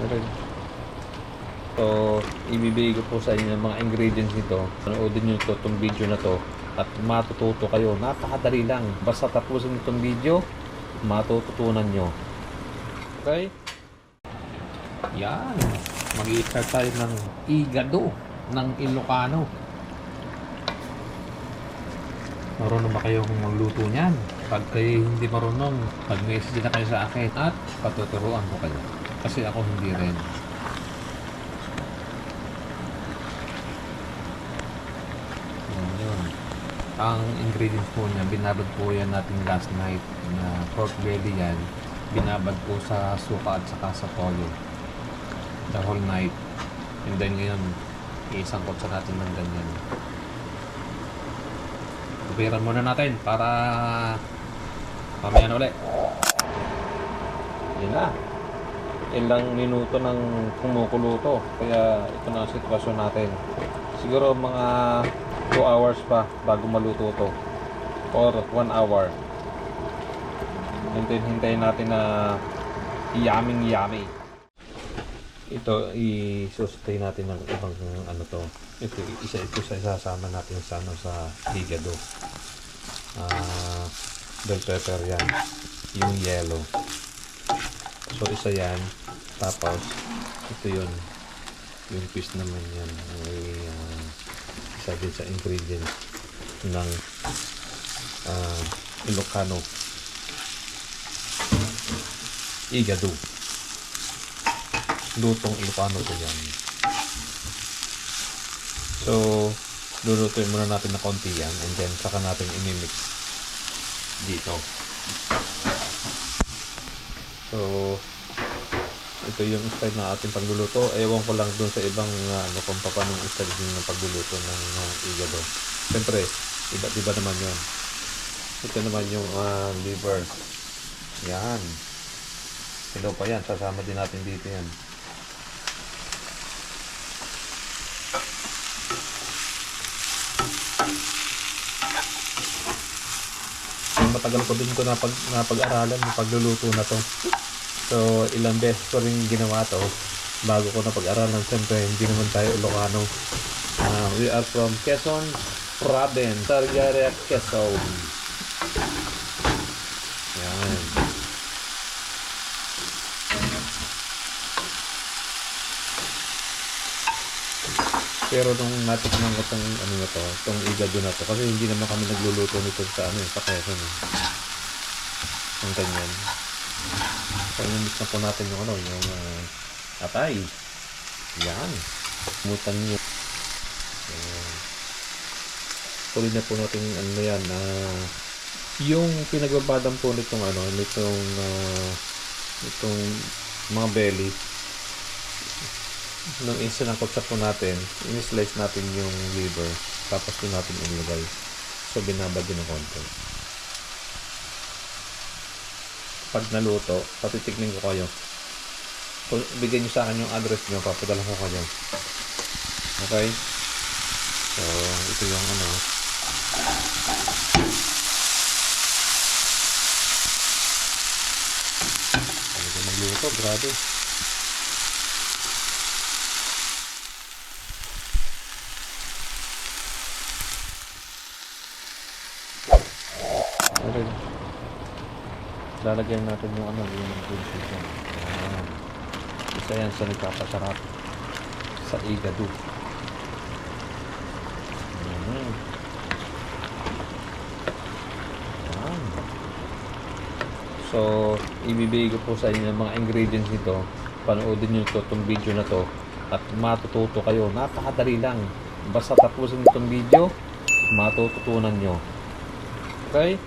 Meron. So, ibibigay ko po sa inyo ang mga ingredients nito. Panoodin nyo ito, itong video na to. At matututo kayo. Napakadali lang. Basta tapusin itong video, matututunan nyo. Okay? Yan. Mag-i-start tayo ng igado ng Ilocano. Marunong ba kayo kung magluto niyan? Pag kayo hindi marunong, mag-message na kayo sa akin at patuturuan ko kayo. Kasi ako hindi rin. Yun. Ang ingredients po niya, binabad po yan natin last night na pork belly yan. Binabad po sa suka at saka sa toyo. The whole night. And then ngayon, iisang kotsa natin ng ganyan. Tubiran muna natin para mamaya na ulit. Yun na. Ilang minuto nang kumukulo to. Kaya ito na ang sitwasyon natin. Siguro mga 2 hours pa bago maluto to. Or 1 hour. Hintayin, hintayin natin na yaming yummy. Ito, isusustay natin ng ibang ano to. Ito, isa ito sa isasama natin sa ano sa higado. Ah, bell pepper yan. Yung yellow. So, isa yan. Tapos, ito yun. Yung fish naman yan. May ah, isa din sa ingredients ng ah, Ilocano. Igado. Lutong Ilocano to yan. So, lulutuin muna natin na konti yan and then saka natin imimix dito. So, ito yung style na ating pagluluto. Ewan ko lang dun sa ibang uh, ano kung paano yung style ng pagluluto ng uh, igado. Siyempre, iba't iba naman yun. Ito naman yung uh, liver. Yan. Ito pa yan. Sasama din natin dito yan. Matagal ko din ko napag, napag-aralan yung pagluluto na to. So, ilang beses ko rin ginawa to bago ko napag-aralan. Siyempre, hindi naman tayo Ilocano. Ah, we are from Quezon Province, Sargaria, Quezon. Yan. Pero nung natikman ko tong ano na to, tong igado na to, kasi hindi naman kami nagluluto nito sa ano, eh, sa Quezon. Eh. Ang ganyan. So, inimit na po natin yung ano, yung uh, atay. Yan. Mutan nyo. So, tuloy na po natin ano yan, na yung pinagbabadang po nitong ano, nitong uh, itong mga belly nung insinangkot po natin, in-slice natin yung liver, tapos doon natin inilagay. So, binabad din ng konti. Pag naluto, patitignan ko kayo. Kung bigyan nyo sa akin yung address nyo, papadala ko kayo. Okay? So, ito yung ano. Ano ko magluto? Grabe. Okay. Lalagyan natin yung ano, yung green cheese yan. Isa yan sa nagpapasarap sa igado. So, ibibigay ko po sa inyo ang mga ingredients nito. Panoodin nyo ito, itong video na to. At matututo kayo. Napakadali lang. Basta tapusin itong video, matututunan nyo. Okay?